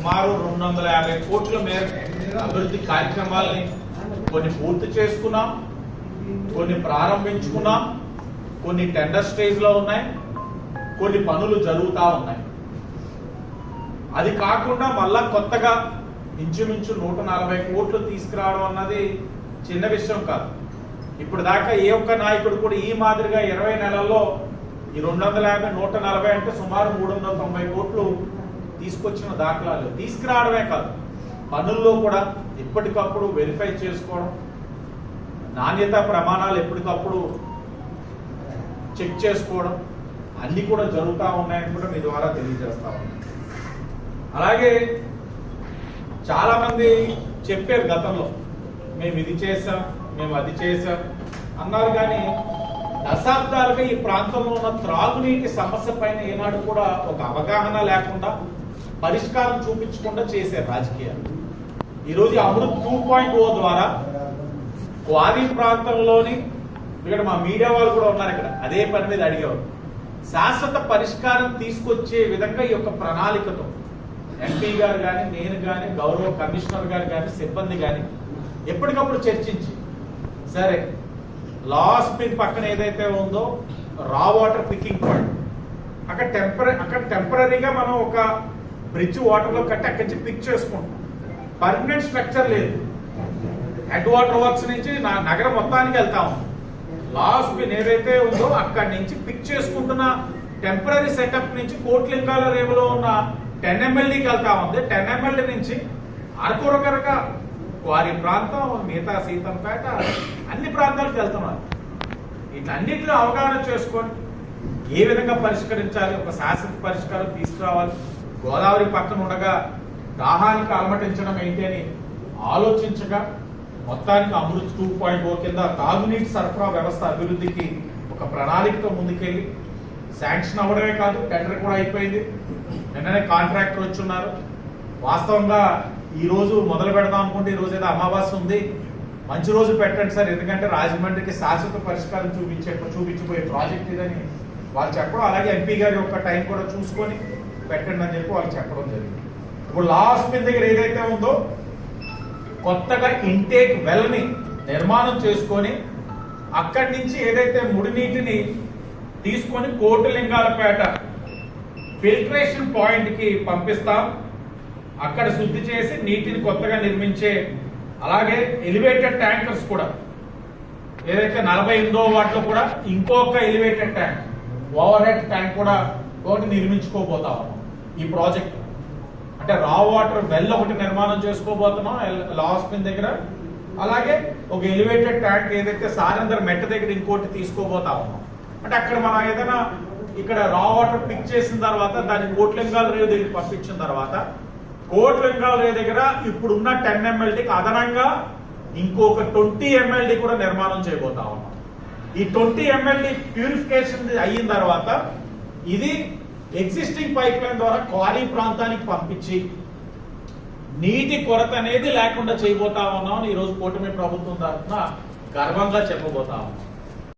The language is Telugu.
సుమారు రెండు వందల యాభై కోట్ల మేర అభివృద్ధి కార్యక్రమాలని కొన్ని పూర్తి చేసుకున్నాం కొన్ని ప్రారంభించుకున్నాం కొన్ని టెండర్ స్టేజ్లో ఉన్నాయి కొన్ని పనులు జరుగుతూ ఉన్నాయి. అది కాకుండా మళ్ళా కొత్తగా ఇంచుమించు నూట నలభై కోట్లు తీసుకురావడం అన్నది చిన్న విషయం కాదు. ఇప్పుడు దాకా ఏ ఒక్క నాయకుడు కూడా ఈ మాదిరిగా ఇరవై నెలల్లో ఈ రెండు వందల యాభై నూట నలభై అంటే సుమారు మూడు వందల తొంభై కోట్లు తీసుకొచ్చిన దాఖలాలు. తీసుకురావడమే కాదు పనుల్లో కూడా ఎప్పటికప్పుడు వెరిఫై చేసుకోవడం నాణ్యత ప్రమాణాలు ఎప్పటికప్పుడు చెక్ చేసుకోవడం అన్నీ కూడా జరుగుతూ ఉన్నాయని కూడా మీ ద్వారా తెలియజేస్తా అలాగే చాలామంది చెప్పారు గతంలో మేము ఇది చేసాం మేము అది చేసాం అన్నారు కానీ దశాబ్దాలుగా ఈ ప్రాంతంలో ఉన్న త్రాగునీటి సమస్య పైన ఏనాడు కూడా ఒక అవగాహన లేకుండా పరిష్కారం చూపించకుండా చేశారు రాజకీయాలు. ఈరోజు అమృత్ టూ పాయింట్ ఓ ద్వారా క్వారీ ప్రాంతంలోని ఇక్కడ మా మీడియా వాళ్ళు కూడా ఉన్నారు ఇక్కడ. అదే పని మీద అడిగేవారు. శాశ్వత పరిష్కారం తీసుకొచ్చే విధంగా ఈ యొక్క ప్రణాళికతో ఎంపీ గారు కానీ నేను కానీ గౌరవ కమిషనర్ గారు కానీ సిబ్బంది కానీ ఎప్పటికప్పుడు చర్చించి సరే లాస్ పిన్ పక్కన ఏదైతే ఉందో రా వాటర్ పికింగ్ పాయింట్ అక్కడ టెంపరీ అక్కడ టెంపరీగా మనం ఒక బ్రిడ్జ్ వాటర్లో కట్టి అక్కడి నుంచి పిక్ చేసుకుంటాం. పర్మనెంట్ స్ట్రక్చర్ లేదు. హెడ్ వాటర్ వర్క్స్ నుంచి నా నగరం మొత్తానికి వెళ్తాము లాస్ట్ మీ ఏదైతే ఉందో అక్కడి నుంచి పిక్ చేసుకుంటున్న టెంపరీ సెటప్ నుంచి కోట్లింగాల రేవులో ఉన్న టెన్ ఎమ్మెల్యేకి వెళ్తా ఉంది. టెన్ ఎమ్మెల్యే నుంచి అరకొరకరక వారి ప్రాంతం మిగతా సీతంపేట అన్ని ప్రాంతాలకు వెళ్తున్నారు వీటన్నిటిలో అవగాహన చేసుకొని ఏ విధంగా పరిష్కరించాలి ఒక శాశ్వత పరిష్కారం తీసుకురావాలి గోదావరి పక్కన ఉండగా దాహానికి అలమటించడం ఏంటి అని ఆలోచించగా మొత్తానికి అమృత్ టూ పాయింట్ ఓ కింద తాగునీటి సరఫరా వ్యవస్థ అభివృద్ధికి ఒక ప్రణాళికతో ముందుకెళ్ళి శాంక్షన్ అవ్వడమే కాదు టెండర్ కూడా అయిపోయింది. నిన్ననే కాంట్రాక్టర్ వచ్చి ఉన్నారు వాస్తవంగా ఈ రోజు మొదలు పెడదాం అనుకుంటే ఈ రోజు ఏదో అమావాస్య ఉంది. మంచి రోజు పెట్టండి సార్ ఎందుకంటే రాజమండ్రికి శాశ్వత పరిష్కారం చూపించే చూపించిపోయే ప్రాజెక్ట్ ఇదని వాళ్ళు చెప్పడం. అలాగే ఎంపీ గారి యొక్క టైం కూడా చూసుకొని పెట్టండి అని చెప్పి వాళ్ళు చెప్పడం జరిగింది. ఇప్పుడు లాస్ట్ మీ దగ్గర ఏదైతే ఉందో కొత్తగా ఇంటేక్ వెల్ని నిర్మాణం చేసుకొని అక్కడి నుంచి ఏదైతే ముడి నీటిని తీసుకొని కోటిలింగాలపేట ఫిల్టరేషన్ పాయింట్కి పంపిస్తాం. అక్కడ శుద్ధి చేసి నీటిని కొత్తగా నిర్మించే అలాగే ఎలివేటెడ్ ట్యాంకర్స్ కూడా ఏదైతే నలభై ఎనిమిదో వాటిలో కూడా ఇంకొక elevated tank overhead tank కూడా ఒకటి నిర్మించుకోబోతా ఉన్నాం ఈ ప్రాజెక్ట్. అంటే రా వాటర్ వెల్ ఒకటి నిర్మాణం చేసుకోబోతున్నాం లాస్పిన్ దగ్గర. అలాగే ఒక ఎలివేటెడ్ ట్యాంక్ ఏదైతే సారందర్ మెట్ట దగ్గర ఇంకోటి తీసుకోబోతా ఉన్నాం అంటే అక్కడ మనం ఏదైనా ఇక్కడ రా వాటర్ పిక్ చేసిన తర్వాత దాన్ని కోట్లింగాల రేవు దగ్గర పంపించిన తర్వాత కోట్లింగాల రేవు దగ్గర ఇప్పుడున్న టెన్ ఎంఎల్టీకి అదనంగా ఇంకొక ట్వంటీ ఎంఎల్డీ కూడా నిర్మాణం చేయబోతా ఉన్నాం ఈ ట్వంటీ ఎంఎల్డీ ప్యూరిఫికేషన్ అయిన తర్వాత ఇది ఎగ్జిస్టింగ్ పైప్ లైన్ ద్వారా క్వారీ ప్రాంతానికి పంపించి నీటి కొరత అనేది లేకుండా చేయబోతా ఉన్నాం ఈ రోజు కూటమి ప్రభుత్వం తరఫున గర్వంగా చెప్పబోతా ఉన్నాం.